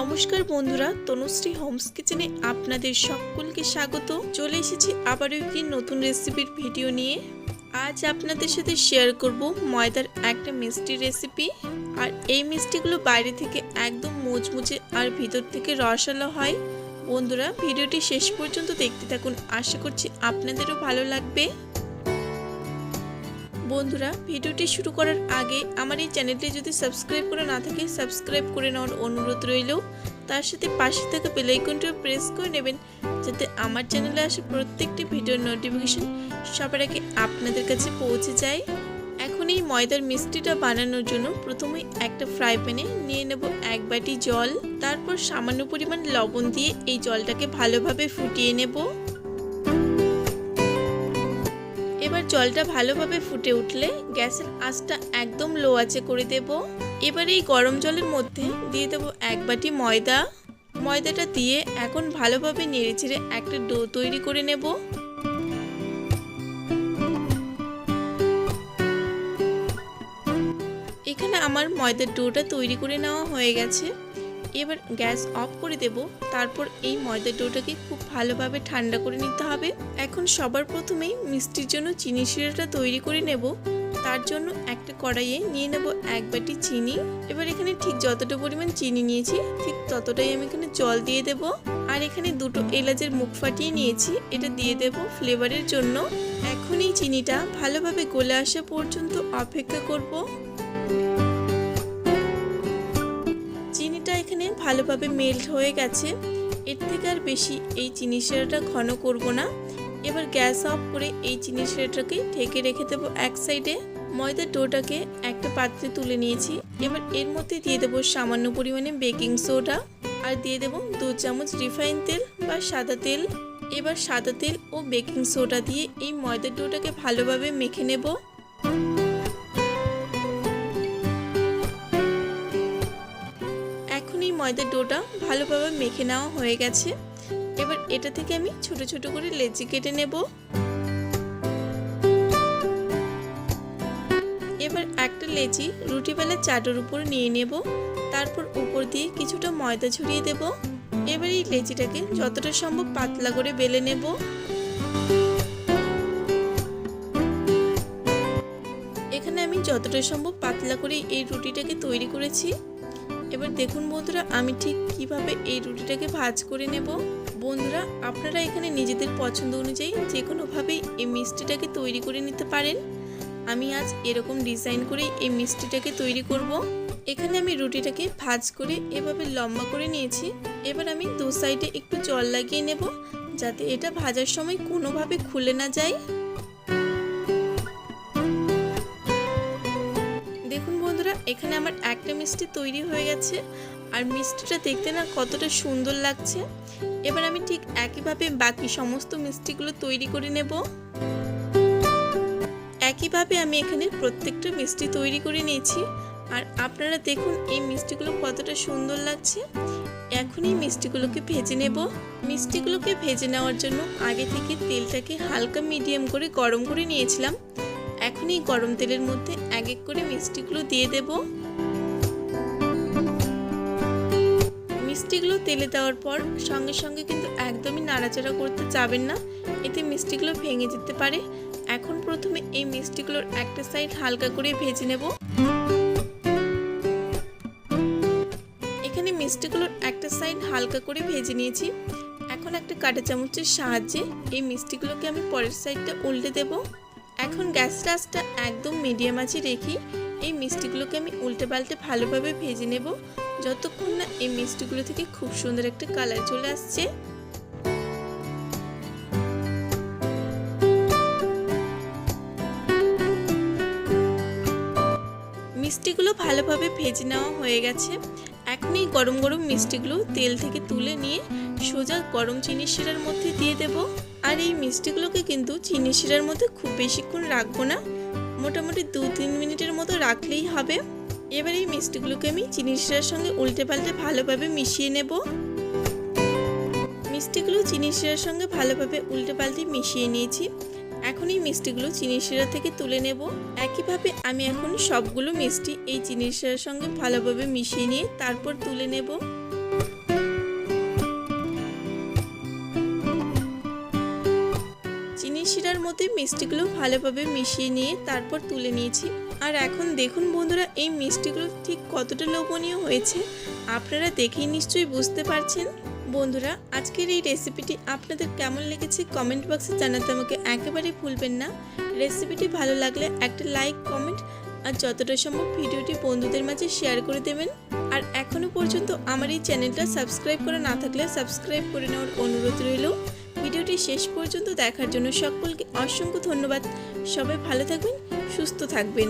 নমস্কার বন্ধুরা, তনুশ্রী হোমস কিচেনে আপনাদের সকলকে স্বাগত। চলে এসেছি আবারও একটি নতুন রেসিপির ভিডিও নিয়ে। আজ আপনাদের সাথে শেয়ার করব ময়দার একটা মিষ্টি রেসিপি। আর এই মিষ্টিগুলো বাইরে থেকে একদম মুচমুচে আর ভিতর থেকে রসালো হয়। বন্ধুরা, ভিডিওটি শেষ পর্যন্ত দেখতে থাকুন। আশা করছি আপনাদেরও ভালো লাগবে। বন্ধুরা, ভিডিওটি শুরু করার আগে আমার এই চ্যানেলটি যদি সাবস্ক্রাইব করে না থাকে, সাবস্ক্রাইব করে নেওয়ার অনুরোধ রইল। তার সাথে পাশে থাকা বেলাইকনটিও প্রেস করে নেবেন, যাতে আমার চ্যানেলে আসা প্রত্যেকটি ভিডিওর নোটিফিকেশন সবার আগে আপনাদের কাছে পৌঁছে যায়। এখন এই ময়দার মিষ্টিটা বানানোর জন্য প্রথমে একটা ফ্রাই প্যানে নিয়ে নেব এক বাটি জল। তারপর সামান্য পরিমাণ লবণ দিয়ে এই জলটাকে ভালোভাবে ফুটিয়ে নেব। জলটা ভালোভাবে ফুটে উঠলে গ্যাসের আঁচটা একদম লো আঁচে করে দেব। এবার এই গরম জলের মধ্যে দিয়ে দেব এক বাটি ময়দা। ময়দাটা দিয়ে এখন ভালোভাবে নেড়েচেড়ে একটা ডো তৈরি করে নেব। এখানে আমার ময়দার ডোটা তৈরি করে নেওয়া হয়ে গেছে। এবার গ্যাস অফ করে দেব। তারপর এই ময়দার ডোটাকে খুব ভালোভাবে ঠান্ডা করে নিতে হবে। এখন সবার প্রথমেই মিষ্টির জন্য চিনি শিরাটা তৈরি করে নেব। তার জন্য একটা কড়াইয়ে নিয়ে নেব এক বাটি চিনি। এবার এখানে ঠিক যতটা পরিমাণ চিনি নিয়েছি, ঠিক ততটাই আমি এখানে জল দিয়ে দেব। আর এখানে দুটো এলাচের মুখ ফাটিয়ে নিয়েছি, এটা দিয়ে দেব ফ্লেভারের জন্য। এখন এই চিনিটা ভালোভাবে গলে আসা পর্যন্ত অপেক্ষা করব। ভালোভাবে মেল্ট হয়ে গেছে। এর থেকে আর বেশি এই চিনি শিরাটা ঘন করব না। এবার গ্যাস অফ করে এই চিনি শিরাটাকে ঢেকে রেখে দেবো এক সাইডে। ময়দার ডোটাকে একটা পাত্রে তুলে নিয়েছি। এবার এর মধ্যে দিয়ে দেবো সামান্য পরিমাণে বেকিং সোডা আর দিয়ে দেবো দু চামচ রিফাইন তেল বা সাদা তেল। এবার সাদা তেল ও বেকিং সোডা দিয়ে এই ময়দার ডোটাকে ভালোভাবে মেখে নেব। ময়দার ডোটা ভালোভাবে মেখে নেওয়া হয়ে গেছে। এবার এটা থেকে আমি ছোট ছোট করে লেচি কেটে নেব। এবার একটা লেচি রুটি বেলার চাটোর উপর নিয়ে নেব। তারপর উপর দিয়ে কিছুটা ময়দা ছড়িয়ে দেব। এবার এই লেচিটাকে যতটা সম্ভব পাতলা করে বেলে নেব। এখানে আমি যতটা সম্ভব পাতলা করে এই রুটিটাকে তৈরি করেছি। এবার দেখুন বন্ধুরা, আমি ঠিক কীভাবে এই রুটিটাকে ভাজ করে নেব। বন্ধুরা, আপনারা এখানে নিজেদের পছন্দ অনুযায়ী যে কোনোভাবেই এই মিষ্টিটাকে তৈরি করে নিতে পারেন। আমি আজ এরকম ডিজাইন করে এই মিষ্টিটাকে তৈরি করব। এখানে আমি রুটিটাকে ভাজ করে এভাবে লম্বা করে নিয়েছি। এবার আমি দু সাইডে একটু জল লাগিয়ে নেব, যাতে এটা ভাজার সময় কোনোভাবে খুলে না যায়। এখানে আমার একটা মিষ্টি তৈরি হয়ে গেছে। আর মিষ্টিটা দেখতে না কতটা সুন্দর লাগছে। এবার আমি ঠিক একইভাবে বাকি সমস্ত মিষ্টিগুলো তৈরি করে নেব। একইভাবে আমি এখানে প্রত্যেকটা মিষ্টি তৈরি করে নিয়েছি। আর আপনারা দেখুন এই মিষ্টিগুলো কতটা সুন্দর লাগছে। এখন এই মিষ্টিগুলোকে ভেজে নেব। মিষ্টিগুলোকে ভেজে নেওয়ার জন্য আগে থেকে তেলটাকে হালকা মিডিয়াম করে গরম করে নিয়েছিলাম। এখন এই গরম তেলের মধ্যে এক এক করে মিষ্টিগুলো দিয়ে দেব। মিষ্টিগুলো তেলে দেওয়ার পর সঙ্গে সঙ্গে কিন্তু একদমই নাড়াচাড়া করতে যাবেন না। এতে মিষ্টিগুলো ভেঙে যেতে পারে। এখন প্রথমে এই মিষ্টিগুলোর একটা সাইড হালকা করে ভেজে নেব। এখানে মিষ্টিগুলোর একটা সাইড হালকা করে ভেজে নিয়েছি। এখন একটা কাঁটা চামচের সাহায্যে এই মিষ্টিগুলোকে আমি পরের সাইডটা উল্টে দেবো। এখন গ্যাস রাসটা একদম মিডিয়াম আছে রেখে এই মিষ্টিগুলোকে আমি উল্টে পাল্টে ভালোভাবে ভেজে নেব। যতক্ষণ না এই মিষ্টিগুলো থেকে খুব সুন্দর একটা কালার চলে আসছে। মিষ্টিগুলো ভালোভাবে ভেজে নেওয়া হয়ে গেছে। এখন এই গরম গরম মিষ্টিগুলো তেল থেকে তুলে নিয়ে সোজা গরম চিনি শিরার মধ্যে দিয়ে দেব। আর এই মিষ্টিগুলোকে কিন্তু চিনি শিরার মধ্যে খুব বেশিক্ষণ রাখব না। মোটামুটি দু তিন মিনিটের মতো রাখলেই হবে। এবার এই মিষ্টিগুলোকে আমি চিনি শিরার সঙ্গে উল্টে পাল্টে ভালোভাবে মিশিয়ে নেব। মিষ্টিগুলো চিনি শিরার সঙ্গে ভালোভাবে উল্টে পাল্টে মিশিয়ে নিয়েছি। এখন এই মিষ্টিগুলো চিনি শিরা থেকে তুলে নেব। একইভাবে আমি এখন সবগুলো মিষ্টি এই চিনি শিরার সঙ্গে ভালোভাবে মিশিয়ে নিয়ে তারপর তুলে নেব। মধ্যে মিষ্টিগুলো ভালোভাবে মিশিয়ে নিয়ে তারপর তুলে নিয়েছি। আর এখন দেখুন বন্ধুরা, এই মিষ্টিগুলো ঠিক কতটা লোভনীয় হয়েছে। আপনারা দেখেই নিশ্চয়ই বুঝতে পারছেন। বন্ধুরা, আজকের এই রেসিপিটি আপনাদের কেমন লেগেছে কমেন্ট বক্সে জানাতে আমাকে একেবারে ভুলবেন না। রেসিপিটি ভালো লাগলে একটা লাইক, কমেন্ট আর যতটা সম্ভব ভিডিওটি বন্ধুদের মাঝে শেয়ার করে দেবেন। আর এখনও পর্যন্ত আমার এই চ্যানেলটা সাবস্ক্রাইব করা না থাকলে সাবস্ক্রাইব করে নেওয়ার অনুরোধ রইল। ভিডিওটি শেষ পর্যন্ত দেখার জন্য সকলকে অসংখ্য ধন্যবাদ। সবাই ভালো থাকবেন সুস্থ থাকবেন।